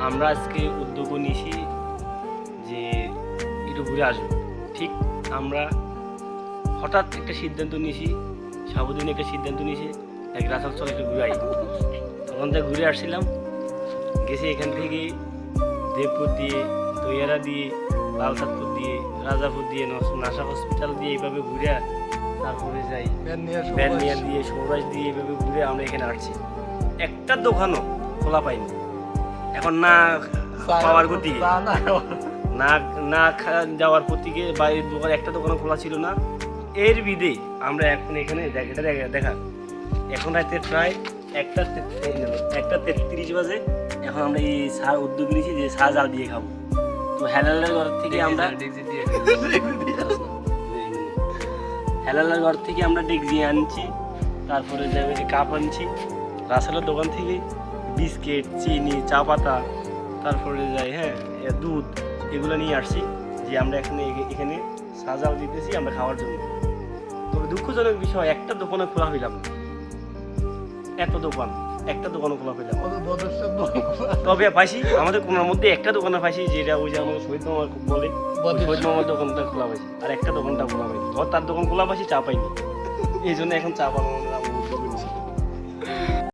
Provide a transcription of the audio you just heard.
আমরা আজকে উদ্যোগ নিয়েছি যে একটু ঘুরে আসব। ঠিক আমরা হঠাৎ একটা সিদ্ধান্ত নিয়েছি সাবুদিন একটা সিদ্ধান্ত নিয়েছি এক রাসাল চল একটু ঘুরে আই তখন যা ঘুরে আসছিলাম গেছি এখান থেকে দেবপুর দিয়ে তৈয়ারা দিয়ে লালসাদপুর দিয়ে রাজাপুর দিয়ে নস- হসপিটাল দিয়ে এইভাবে ঘুরে তারপরে যাই। ব্যানিয়া দিয়ে সৌরাজ দিয়ে এইভাবে ঘুরে আমরা এখানে আসছি। একটা দোকানও খোলা পাইনি। এখন না পাওয়ার গতিকে না না যাওয়ার প্রতীকে বা এই দোকান একটা দোকানও খোলা ছিল না। এর বিদে আমরা এখন এখানে দেখ- এটা দেখা- এখন রাতে প্রায় একটা একটা তেত্রিশ বাজে। এখন আমরা এই সার উদ্যোগ নিয়েছি যে সার জাল দিয়ে খাব। তো হেলালের ঘর থেকে আমরা হেলালের ঘর থেকে আমরা ডেকজি আনছি। তারপরে যাবে যে কাপ আনছি। রাসেলের দোকান থেকে বিস্কিট চিনি চা পাতা তারপরে যাই হ্যাঁ দুধ এগুলো নিয়ে আসছি যে আমরা এখানে এখানে সাজাও দিতেছি আমরা খাওয়ার জন্য। তবে দুঃখজনক বিষয় একটা দোকানে খোলা হইলাম। এত দোকান একটা দোকানে খোলা হইলাম। তবে পাইছি আমাদের কোনার মধ্যে একটা দোকানে পাইছি যেটা ওই যে আমাদের শহীদ মামার বলে শহীদ মামার দোকানটা খোলা পাইছি আর একটা দোকানটা খোলা পাইনি ধর তার দোকান খোলা পাইছি চা পাইনি। এই জন্য এখন চা বানানোর